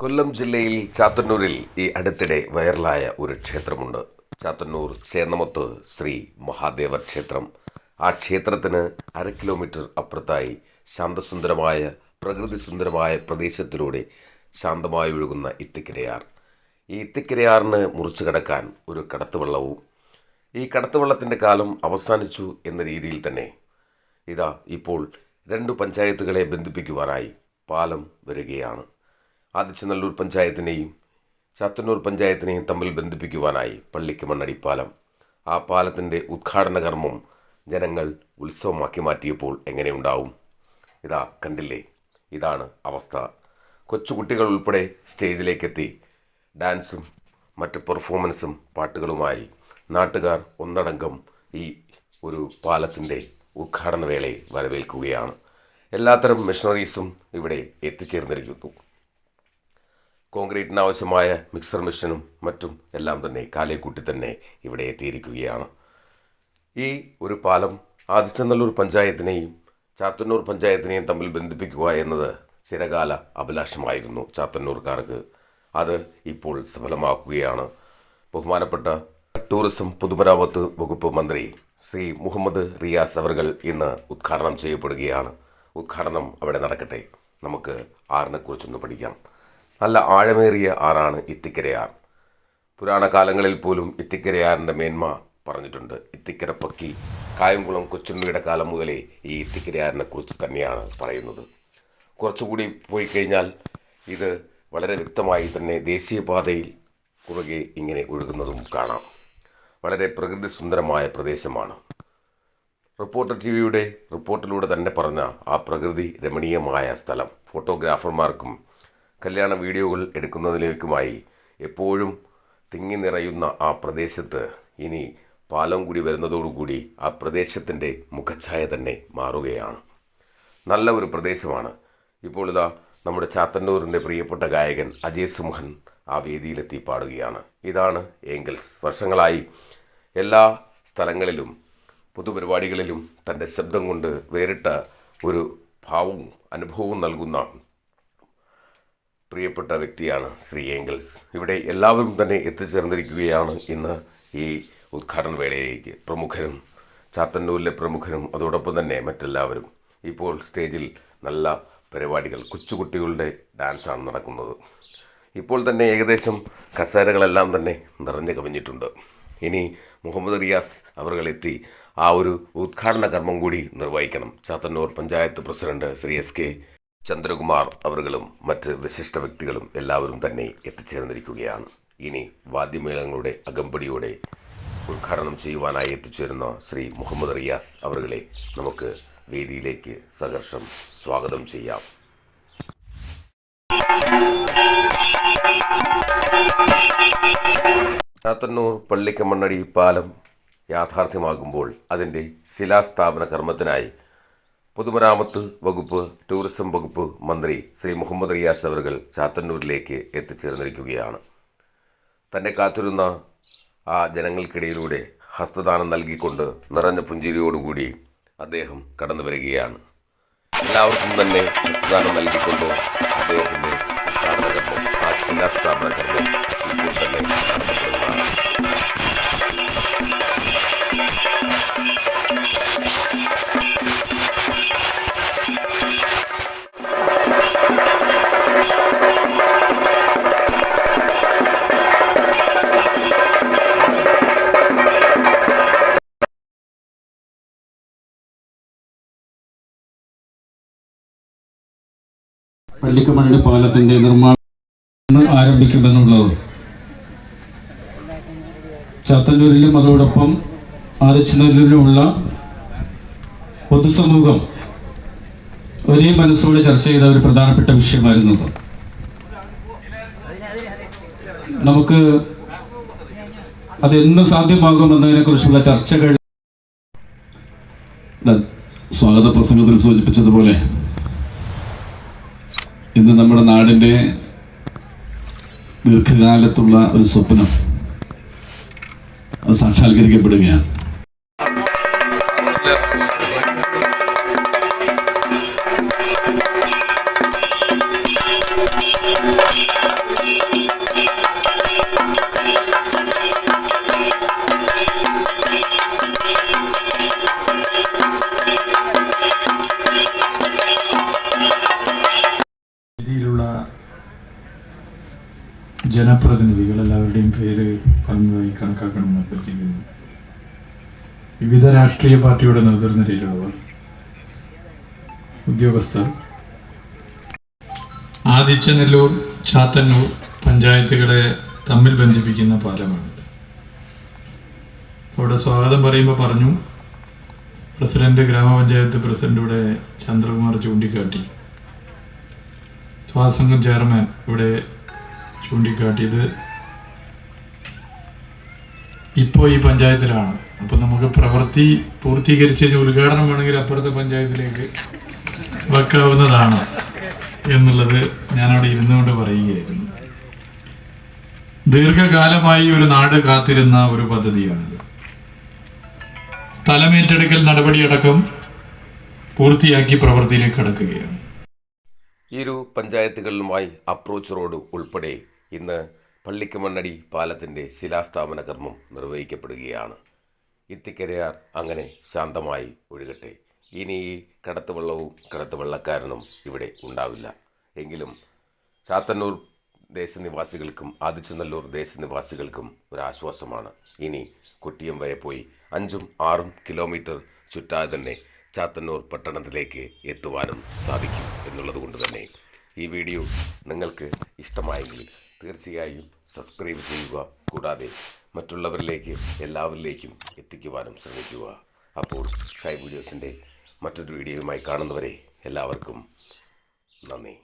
കൊല്ലം ജില്ലയിൽ ചാത്തന്നൂരിൽ ഈ അടുത്തിടെ വൈറലായ ഒരു ക്ഷേത്രമുണ്ട്. ചാത്തന്നൂർ ചേന്നമത്ത് ശ്രീ മഹാദേവ ക്ഷേത്രം. ആ ക്ഷേത്രത്തിന് അര കിലോമീറ്റർ അപ്പുറത്തായി ശാന്തസുന്ദരമായ പ്രകൃതി സുന്ദരമായ പ്രദേശത്തിലൂടെ ശാന്തമായി ഒഴുകുന്ന ഇത്തിക്കരയാർ. ഈ ഇത്തിക്കരയാറിന് മുറിച്ചു കടക്കാൻ ഒരു കടത്തുവള്ളവും ഈ കടത്തുവള്ളത്തിന്റെ കാലം അവസാനിച്ചു എന്ന രീതിയിൽ തന്നെ. ഇതാ ഇപ്പോൾ രണ്ട് പഞ്ചായത്തുകളെ ബന്ധിപ്പിക്കുവാനായി പാലം വരികയാണ്. ആദിച്ചനല്ലൂർ പഞ്ചായത്തിനെയും ചാത്തന്നൂർ പഞ്ചായത്തിനെയും തമ്മിൽ ബന്ധിപ്പിക്കുവാനായി പള്ളിക്ക് മണ്ണടിപ്പാലം ആ പാലത്തിന്റെ ഉദ്ഘാടന കർമ്മം ജനങ്ങൾ ഉത്സവമാക്കി മാറ്റിയപ്പോൾ എങ്ങനെയുണ്ടാവും ഇതാ കണ്ടില്ലേ? ഇതാണ് അവസ്ഥ. കൊച്ചുകുട്ടികൾ ഉൾപ്പെടെ സ്റ്റേജിലേക്കെത്തി ഡാൻസും മറ്റ് പെർഫോമൻസും പാട്ടുകളുമായി നാട്ടുകാർ ഒന്നടങ്കം ഈ ഒരു പാലത്തിന്റെ ഉദ്ഘാടന വേളയെ വരവേൽക്കുകയാണ്. എല്ലാത്തരം മെഷീനറീസും ഇവിടെ എത്തിച്ചേർന്നിരിക്കുന്നു. കോൺക്രീറ്റിന് ആവശ്യമായ മിക്സർ മെഷീനും മറ്റും എല്ലാം തന്നെ കാലേക്കൂട്ടി തന്നെ ഇവിടെ എത്തിയിരിക്കുകയാണ്. ഈ ഒരു പാലം ആദിച്ചനല്ലൂർ പഞ്ചായത്തിനെയും ചാത്തന്നൂർ പഞ്ചായത്തിനെയും തമ്മിൽ ബന്ധിപ്പിക്കുക എന്നത് ചിരകാല അഭിലാഷമായിരുന്നു ചാത്തന്നൂർക്കാർക്ക്. അത് ഇപ്പോൾ സഫലമാക്കുകയാണ്. ബഹുമാനപ്പെട്ട ടൂറിസം പൊതുമരാമത്ത് വകുപ്പ് മന്ത്രി ശ്രീ മുഹമ്മദ് റിയാസ് അവർകൾ ഇന്ന് ഉദ്ഘാടനം ചെയ്യപ്പെടുകയാണ്. ഉദ്ഘാടനം അവിടെ നടക്കട്ടെ. നമുക്ക് ആറിനെക്കുറിച്ചൊന്ന് പഠിക്കാം. നല്ല ആഴമേറിയ ആറാണ് ഇത്തിക്കരയാർ. പുരാണ കാലങ്ങളിൽ പോലും ഇത്തിക്കരയാറിന്റെ മേന്മ പറഞ്ഞിട്ടുണ്ട്. ഇത്തിക്കര പക്കി കായംകുളം കൊച്ചുണ്ണിയുടെ കാലം മുതലേ ഈ ഇത്തിക്കരയാറിനെ കുറിച്ച് തന്നെയാണ് പറയുന്നത്. കുറച്ചുകൂടി പോയി കഴിഞ്ഞാൽ ഇത് വളരെ വ്യക്തമായി തന്നെ ദേശീയപാതയിൽ കുറുകെ ഇങ്ങനെ ഒഴുകുന്നതും കാണാം. വളരെ പ്രകൃതി സുന്ദരമായ പ്രദേശമാണ്. റിപ്പോർട്ടർ ടി വിയുടെ റിപ്പോർട്ടിലൂടെ തന്നെ പറഞ്ഞ ആ പ്രകൃതി രമണീയമായ സ്ഥലം. ഫോട്ടോഗ്രാഫർമാർക്കും കല്യാണ വീഡിയോകൾ എടുക്കുന്നതിലേക്കുമായി എപ്പോഴും തിങ്ങി നിറയുന്ന ആ പ്രദേശത്ത് ഇനി പാലം കൂടി വരുന്നതോടുകൂടി ആ പ്രദേശത്തിന്റെ മുഖഛായ തന്നെ മാറുകയാണ്. നല്ല ഒരു പ്രദേശമാണ്. ഇപ്പോൾ ഇതാ നമ്മുടെ ചാത്തന്നൂരിന്റെ പ്രിയപ്പെട്ട ഗായകൻ അജയ് സിംഹൻ ആ വേദിയിലെത്തി പാടുകയാണ്. ഇതാണ് ഏങ്കിൾസ് വർഷങ്ങളായി എല്ലാ സ്ഥലങ്ങളിലും പൊതുപരിപാടികളിലും തന്റെ ശബ്ദം കൊണ്ട് വേറിട്ട ഒരു ഭാവവും അനുഭവവും നൽകുന്ന പ്രിയപ്പെട്ട വ്യക്തിയാണ് ശ്രീ ഏങ്കൽസ് ഇവിടെ എല്ലാവരും തന്നെ എത്തിച്ചേർന്നിരിക്കുകയാണ് ഇന്ന് ഈ ഉദ്ഘാടന വേളയിലേക്ക്. പ്രമുഖരും ചാത്തന്നൂരിലെ പ്രമുഖരും അതോടൊപ്പം തന്നെ മറ്റെല്ലാവരും. ഇപ്പോൾ സ്റ്റേജിൽ നല്ല പരിപാടികൾ കൊച്ചുകുട്ടികളുടെ ഡാൻസാണ് നടക്കുന്നത്. ഇപ്പോൾ തന്നെ ഏകദേശം കസേരകളെല്ലാം തന്നെ നിറഞ്ഞു കവിഞ്ഞിട്ടുണ്ട്. ഇനി മുഹമ്മദ് റിയാസ് അവർകളെത്തി ആ ഒരു ഉദ്ഘാടന കർമ്മം കൂടി നിർവഹിക്കണം. Chathannoor panchayat president Shri S K Chandrakumar അവരുകളും മറ്റ് വിശിഷ്ട വ്യക്തികളും എല്ലാവരും തന്നെ എത്തിച്ചേർന്നിരിക്കുകയാണ്. ഇനി വാദ്യമേളങ്ങളുടെ അകമ്പടിയോടെ ഉദ്ഘാടനം ചെയ്യുവാനായി എത്തിച്ചേരുന്ന ശ്രീ മുഹമ്മദ് റിയാസ് അവരുകളെ നമുക്ക് വേദിയിലേക്ക് സഹർഷം സ്വാഗതം ചെയ്യാം. ൂർ പള്ളിക്കമണ്ണടി പാലം യാഥാർത്ഥ്യമാകുമ്പോൾ അതിന്റെ ശിലാസ്ഥാപന കർമ്മത്തിനായി പൊതുമരാമത്ത് വകുപ്പ് ടൂറിസം വകുപ്പ് മന്ത്രി ശ്രീ മുഹമ്മദ് റിയാസ് അവർകൾ ചാത്തന്നൂരിലേക്ക് എത്തിച്ചേർന്നിരിക്കുകയാണ്. തന്നെ കാത്തിരുന്ന ആ ജനങ്ങൾക്കിടയിലൂടെ ഹസ്തദാനം നൽകിക്കൊണ്ട് നിറഞ്ഞ പുഞ്ചിരിയോടുകൂടി അദ്ദേഹം കടന്നു വരികയാണ്. എല്ലാവർക്കും തന്നെ ഹസ്തദാനം നൽകിക്കൊണ്ട് അദ്ദേഹത്തിന്റെ സ്ഥാപനകർമ്മം ആ ശിലാസ്ഥാപന കർമ്മം ഇപ്പോൾ തന്നെ പള്ളിക്കമണി പാലത്തിന്റെ നിർമ്മാണം ആരംഭിക്കുമെന്നുള്ളത് ചാത്തന്നൂരിലും അതോടൊപ്പം ആദിച്ചനല്ലൂരിലുമുള്ള പൊതുസമൂഹം ഒരേ മനസ്സോടെ ചർച്ച ചെയ്ത ഒരു പ്രധാനപ്പെട്ട വിഷയമായിരുന്നു. നമുക്ക് അതെന്ന് സാധ്യമാകുമെന്നതിനെ കുറിച്ചുള്ള ചർച്ചകൾ സ്വാഗത പ്രസംഗത്തിൽ സൂചിപ്പിച്ചതുപോലെ ഇന്ന് നമ്മുടെ നാടിന്റെ ദീർഘകാലത്തുള്ള ഒരു സ്വപ്നം. അത് സാക്ഷാത്കരിക്കപ്പെടുകയാണ്. എല്ലാവരുടെയും പേര് പറഞ്ഞതായി കണക്കാക്കണമെന്ന് അഭ്യർത്ഥിക്കുന്നു. വിവിധ രാഷ്ട്രീയ പാർട്ടിയുടെ നേതൃനിരയിലുള്ളവർ ഉദ്യോഗസ്ഥർ ആദിച്ചനെല്ലൂർ ചാത്തന്നൂർ പഞ്ചായത്തുകളെ തമ്മിൽ ബന്ധിപ്പിക്കുന്ന പാലമാണ്. അവിടെ സ്വാഗതം പറയുമ്പോൾ പറഞ്ഞു പ്രസിഡന്റ് ഗ്രാമപഞ്ചായത്ത് പ്രസിഡന്റിവിടെ ചന്ദ്രകുമാർ ചൂണ്ടിക്കാട്ടി. സ്വാസംഘം ചെയർമാൻ ഇവിടെ ചൂണ്ടിക്കാട്ടിയത് ഇപ്പോൾ ഈ പഞ്ചായത്തിലാണ്. അപ്പം നമുക്ക് പ്രവൃത്തി പൂർത്തീകരിച്ച് ഉദ്ഘാടനം വേണമെങ്കിൽ അപ്പുറത്തെ പഞ്ചായത്തിലേക്ക് വെക്കാവുന്നതാണ് എന്നുള്ളത് ഞാനവിടെ ഇരുന്നുകൊണ്ട് പറയുകയായിരുന്നു. ദീർഘകാലമായി ഒരു നാട് കാത്തിരുന്ന ഒരു പദ്ധതിയാണിത്. സ്ഥലമേറ്റെടുക്കൽ നടപടിയടക്കം പൂർത്തിയാക്കി പ്രവൃത്തിയിലേക്ക് കടക്കുകയാണ്. ഒരു പഞ്ചായത്തുകളിലുമായി അപ്രോച്ച് റോഡ് ഉൾപ്പെടെ ഇന്ന് പള്ളിക്കമണ്ണടി പാലത്തിന്റെ ശിലാസ്ഥാപന കർമ്മം നിർവഹിക്കപ്പെടുകയാണ്. ഇത്തിക്കരയാർ അങ്ങനെ ശാന്തമായി ഒഴുകട്ടെ. ഇനി ഈ കടത്തുവള്ളവും കടത്തുവള്ളക്കാരനും ഇവിടെ ഉണ്ടാവില്ല. എങ്കിലും ചാത്തന്നൂർ ദേശനിവാസികൾക്കും ആദിച്ചനല്ലൂർ ദേശനിവാസികൾക്കും ഒരാശ്വാസമാണ്. ഇനി കുട്ടിയം വരെ പോയി അഞ്ചും ആറും കിലോമീറ്റർ ചുറ്റാതെ തന്നെ ചാത്തന്നൂർ പട്ടണത്തിലേക്ക് എത്തുവാനും സാധിക്കും എന്നുള്ളത് കൊണ്ട് തന്നെ ഈ വീഡിയോ നിങ്ങൾക്ക് ഇഷ്ടമായെങ്കിൽ തീർച്ചയായും സബ്സ്ക്രൈബ് ചെയ്യുക. കൂടാതെ മറ്റുള്ളവരിലേക്ക് എല്ലാവരിലേക്കും എത്തിക്കുവാനും ശ്രമിക്കുക. അപ്പോൾ ഷൈ വീഡിയോസിന്റെ മറ്റൊരു വീഡിയോയുമായി കാണുന്നവരെ എല്ലാവർക്കും നന്ദി.